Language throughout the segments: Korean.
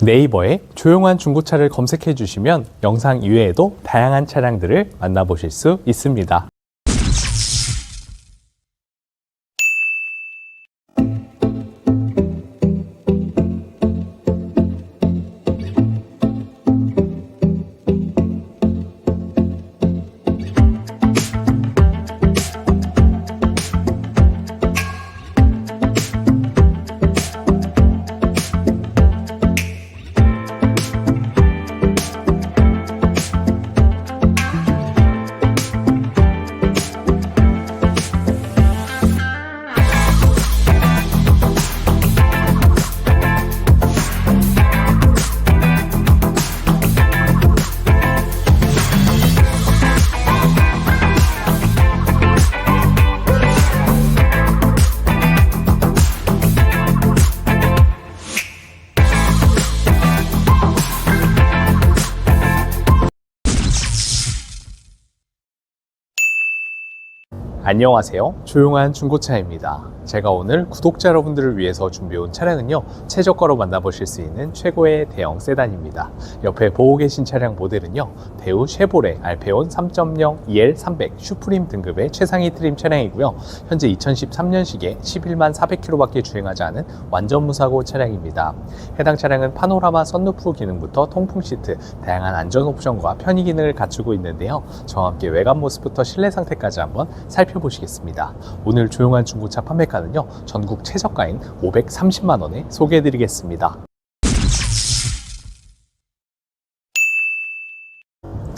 네이버에 조용한 중고차를 검색해 주시면 영상 이외에도 다양한 차량들을 만나보실 수 있습니다. 안녕하세요. 조용한 중고차입니다. 제가 오늘 구독자 여러분들을 위해서 준비해온 차량은요, 최저가로 만나보실 수 있는 최고의 대형 세단입니다. 옆에 보고 계신 차량 모델은요, 대우 쉐보레 알페온 3.0 EL300 슈프림 등급의 최상위 트림 차량이고요. 현재 2013년식에 11만 400km밖에 주행하지 않은 완전 무사고 차량입니다. 해당 차량은 파노라마 썬루프 기능부터 통풍 시트, 다양한 안전 옵션과 편의 기능을 갖추고 있는데요. 저와 함께 외관 모습부터 실내 상태까지 한번 살펴보 시겠습니다. 오늘 조용한 중고차 판매가는요, 전국 최저가인 530만 원에 소개해드리겠습니다.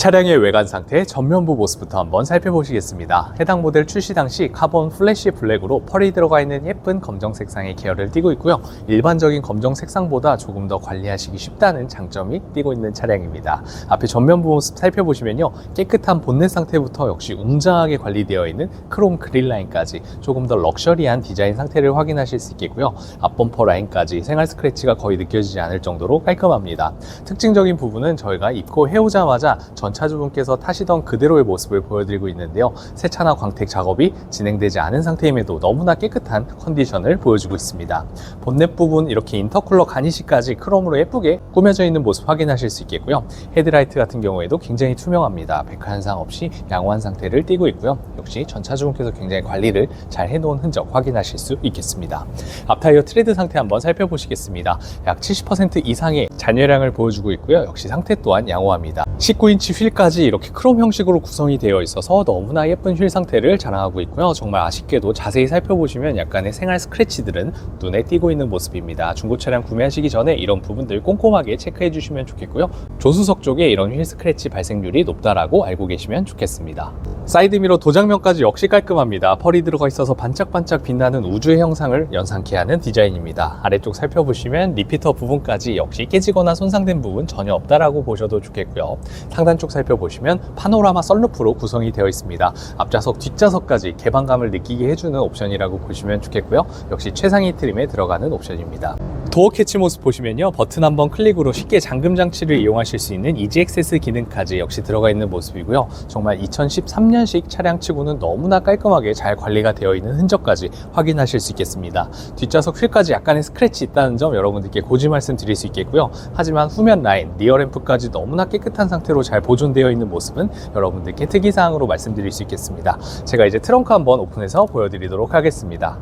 차량의 외관 상태 전면부 모습부터 한번 살펴보시겠습니다. 해당 모델 출시 당시 카본 플래시 블랙으로 펄이 들어가 있는 예쁜 검정 색상의 계열을 띠고 있고요. 일반적인 검정 색상보다 조금 더 관리하시기 쉽다는 장점이 띠고 있는 차량입니다. 앞에 전면부 모습 살펴보시면요. 깨끗한 본넷 상태부터 역시 웅장하게 관리되어 있는 크롬 그릴 라인까지 조금 더 럭셔리한 디자인 상태를 확인하실 수 있겠고요. 앞범퍼 라인까지 생활 스크래치가 거의 느껴지지 않을 정도로 깔끔합니다. 특징적인 부분은 저희가 입고 해오자마자 전 차주분께서 타시던 그대로의 모습을 보여드리고 있는데요. 세차나 광택 작업이 진행되지 않은 상태임에도 너무나 깨끗한 컨디션을 보여주고 있습니다. 본넷 부분 이렇게 인터쿨러 가니시까지 크롬으로 예쁘게 꾸며져 있는 모습 확인하실 수 있겠고요. 헤드라이트 같은 경우에도 굉장히 투명합니다. 백화 현상 없이 양호한 상태를 띠고 있고요. 역시 전 차주분께서 굉장히 관리를 잘 해놓은 흔적 확인하실 수 있겠습니다. 앞타이어 트레드 상태 한번 살펴보시겠습니다. 약 70% 이상의 잔여량을 보여주고 있고요. 역시 상태 또한 양호합니다. 19인치 휠까지 이렇게 크롬 형식으로 구성이 되어 있어서 너무나 예쁜 휠 상태를 자랑하고 있고요. 정말 아쉽게도 자세히 살펴보시면 약간의 생활 스크래치들은 눈에 띄고 있는 모습입니다. 중고 차량 구매하시기 전에 이런 부분들 꼼꼼하게 체크해 주시면 좋겠고요. 조수석 쪽에 이런 휠 스크래치 발생률이 높다라고 알고 계시면 좋겠습니다. 사이드미러 도장면까지 역시 깔끔합니다. 펄이 들어가 있어서 반짝반짝 빛나는 우주의 형상을 연상케 하는 디자인입니다. 아래쪽 살펴보시면 리피터 부분까지 역시 깨지거나 손상된 부분 전혀 없다라고 보셔도 좋겠고요. 상단 쪽 살펴보시면 파노라마 썬루프로 구성이 되어 있습니다. 앞좌석, 뒷좌석까지 개방감을 느끼게 해주는 옵션이라고 보시면 좋겠고요. 역시 최상위 트림에 들어가는 옵션입니다. 도어 캐치 모습 보시면요. 버튼 한 번 클릭으로 쉽게 잠금 장치를 이용하실 수 있는 이지 액세스 기능까지 역시 들어가 있는 모습이고요. 정말 2013년식 차량 치고는 너무나 깔끔하게 잘 관리가 되어 있는 흔적까지 확인하실 수 있겠습니다. 뒷좌석 휠까지 약간의 스크래치 있다는 점 여러분들께 고지 말씀 드릴 수 있겠고요. 하지만 후면 라인, 리어 램프까지 너무나 깨끗한 상태로 잘 보존 되어 있는 모습은 여러분들께 특이사항으로 말씀드릴 수 있겠습니다. 제가 이제 트렁크 한번 오픈해서 보여드리도록 하겠습니다.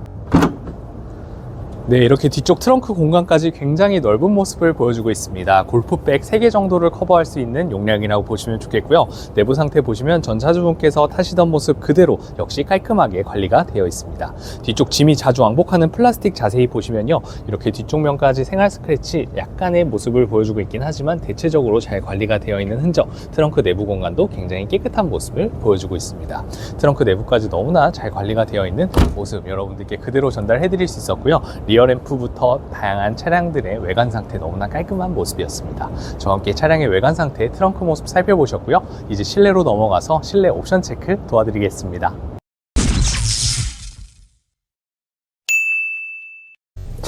네, 이렇게 뒤쪽 트렁크 공간까지 굉장히 넓은 모습을 보여주고 있습니다. 골프백 3개 정도를 커버할 수 있는 용량이라고 보시면 좋겠고요. 내부 상태 보시면 전 차주분께서 타시던 모습 그대로 역시 깔끔하게 관리가 되어 있습니다. 뒤쪽 짐이 자주 왕복하는 플라스틱 자세히 보시면요. 이렇게 뒤쪽 면까지 생활 스크래치 약간의 모습을 보여주고 있긴 하지만 대체적으로 잘 관리가 되어 있는 흔적, 트렁크 내부 공간도 굉장히 깨끗한 모습을 보여주고 있습니다. 트렁크 내부까지 너무나 잘 관리가 되어 있는 모습 여러분들께 그대로 전달해 드릴 수 있었고요. 리어램프부터 다양한 차량들의 외관 상태 너무나 깔끔한 모습이었습니다. 저와 함께 차량의 외관 상태, 트렁크 모습 살펴보셨고요. 이제 실내로 넘어가서 실내 옵션 체크 도와드리겠습니다.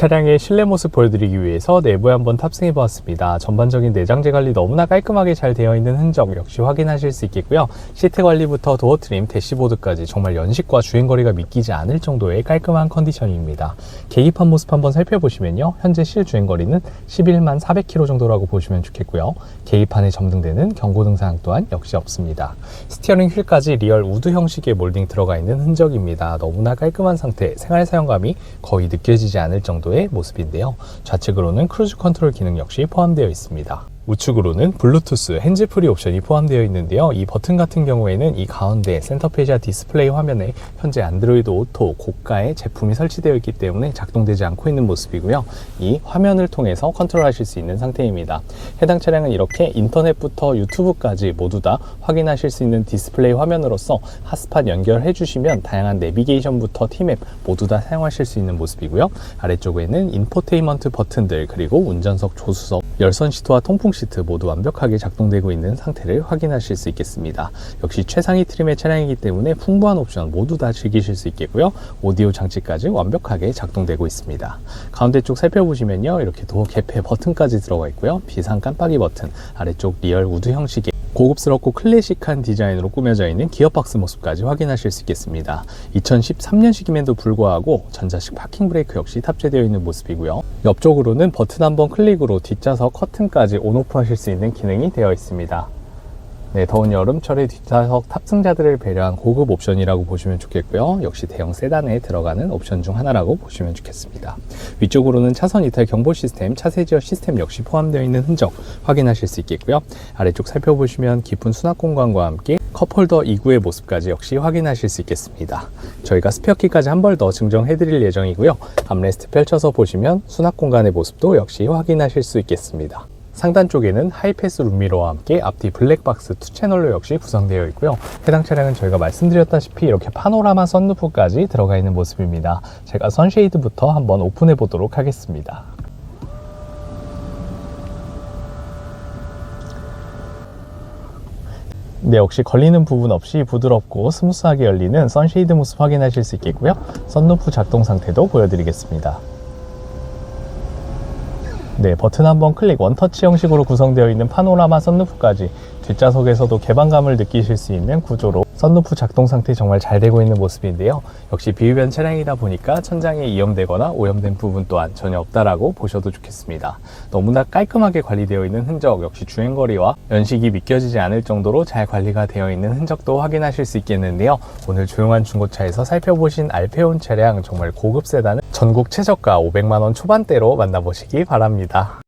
차량의 실내 모습 보여드리기 위해서 내부에 한번 탑승해 보았습니다. 전반적인 내장재 관리 너무나 깔끔하게 잘 되어 있는 흔적 역시 확인하실 수 있겠고요. 시트 관리부터 도어 트림, 대시보드까지 정말 연식과 주행 거리가 믿기지 않을 정도의 깔끔한 컨디션입니다. 계기판 모습 한번 살펴보시면요. 현재 실주행 거리는 11만 400km 정도라고 보시면 좋겠고요. 계기판에 점등되는 경고등 사항 또한 역시 없습니다. 스티어링 휠까지 리얼 우드 형식의 몰딩 들어가 있는 흔적입니다. 너무나 깔끔한 상태, 생활 사용감이 거의 느껴지지 않을 정도 의 모습인데요. 좌측으로는 크루즈 컨트롤 기능 역시 포함되어 있습니다. 우측으로는 블루투스 핸즈프리 옵션이 포함되어 있는데요. 이 버튼 같은 경우에는 이 가운데 센터페이지아 디스플레이 화면에 현재 안드로이드 오토 고가의 제품이 설치되어 있기 때문에 작동되지 않고 있는 모습이고요. 이 화면을 통해서 컨트롤하실 수 있는 상태입니다. 해당 차량은 이렇게 인터넷부터 유튜브까지 모두 다 확인하실 수 있는 디스플레이 화면으로서 핫스팟 연결해 주시면 다양한 내비게이션부터 티맵 모두 다 사용하실 수 있는 모습이고요. 아래쪽에는 인포테인먼트 버튼들 그리고 운전석 조수석 열선 시트와 통풍 시트 모두 완벽하게 작동되고 있는 상태를 확인하실 수 있겠습니다. 역시 최상위 트림의 차량이기 때문에 풍부한 옵션 모두 다 즐기실 수 있겠고요. 오디오 장치까지 완벽하게 작동되고 있습니다. 가운데 쪽 살펴보시면요. 이렇게 도어 개폐 버튼까지 들어가 있고요. 비상 깜빡이 버튼, 아래쪽 리얼 우드 형식의 고급스럽고 클래식한 디자인으로 꾸며져 있는 기어박스 모습까지 확인하실 수 있겠습니다. 2013년식임에도 불구하고 전자식 파킹 브레이크 역시 탑재되어 있는 모습이고요. 옆쪽으로는 버튼 한 번 클릭으로 뒷좌석 커튼까지 온오프 하실 수 있는 기능이 되어 있습니다. 네, 더운 여름철에 뒷좌석 탑승자들을 배려한 고급 옵션이라고 보시면 좋겠고요. 역시 대형 세단에 들어가는 옵션 중 하나라고 보시면 좋겠습니다. 위쪽으로는 차선 이탈 경보 시스템, 차세 지어 시스템 역시 포함되어 있는 흔적 확인하실 수 있겠고요. 아래쪽 살펴보시면 깊은 수납 공간과 함께 컵홀더 2구의 모습까지 역시 확인하실 수 있겠습니다. 저희가 스페어키까지 한 벌 더 증정해 드릴 예정이고요. 암레스트 펼쳐서 보시면 수납 공간의 모습도 역시 확인하실 수 있겠습니다. 상단 쪽에는 하이패스 룸미러와 함께 앞뒤 블랙박스 2채널로 역시 구성되어 있고요. 해당 차량은 저희가 말씀드렸다시피 이렇게 파노라마 썬루프까지 들어가 있는 모습입니다. 제가 선쉐이드부터 한번 오픈해 보도록 하겠습니다. 네, 역시 걸리는 부분 없이 부드럽고 스무스하게 열리는 선쉐이드 모습 확인하실 수 있겠고요. 썬루프 작동 상태도 보여드리겠습니다. 네, 버튼 한 번 클릭 원터치 형식으로 구성되어 있는 파노라마 썬루프까지 뒷좌석에서도 개방감을 느끼실 수 있는 구조로 썬루프 작동 상태 정말 잘 되고 있는 모습인데요. 역시 비흡연 차량이다 보니까 천장에 이염되거나 오염된 부분 또한 전혀 없다라고 보셔도 좋겠습니다. 너무나 깔끔하게 관리되어 있는 흔적 역시 주행거리와 연식이 믿겨지지 않을 정도로 잘 관리가 되어 있는 흔적도 확인하실 수 있겠는데요. 오늘 조용한 중고차에서 살펴보신 알페온 차량 정말 고급 세단은 전국 최저가 500만 원 초반대로 만나보시기 바랍니다.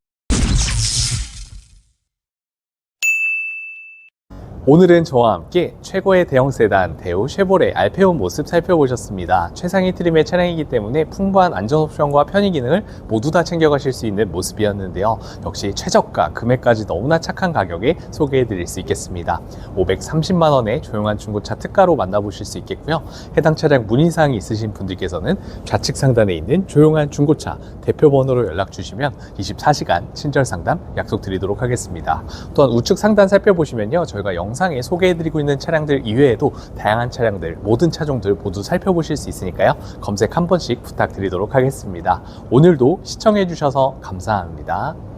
오늘은 저와 함께 최고의 대형 세단 대우 쉐보레 알페온 모습 살펴보셨습니다. 최상위 트림의 차량이기 때문에 풍부한 안전 옵션과 편의 기능을 모두 다 챙겨가실 수 있는 모습이었는데요. 역시 최저가 금액까지 너무나 착한 가격에 소개해드릴 수 있겠습니다. 530만 원의 조용한 중고차 특가로 만나보실 수 있겠고요. 해당 차량 문의사항이 있으신 분들께서는 좌측 상단에 있는 조용한 중고차 대표 번호로 연락 주시면 24시간 친절 상담 약속드리도록 하겠습니다. 또한 우측 상단 살펴보시면요. 저희가 영 상에 소개해드리고 있는 차량들 이외에도 다양한 차량들, 모든 차종들 모두 살펴보실 수 있으니까요. 검색 한 번씩 부탁드리도록 하겠습니다. 오늘도 시청해주셔서 감사합니다.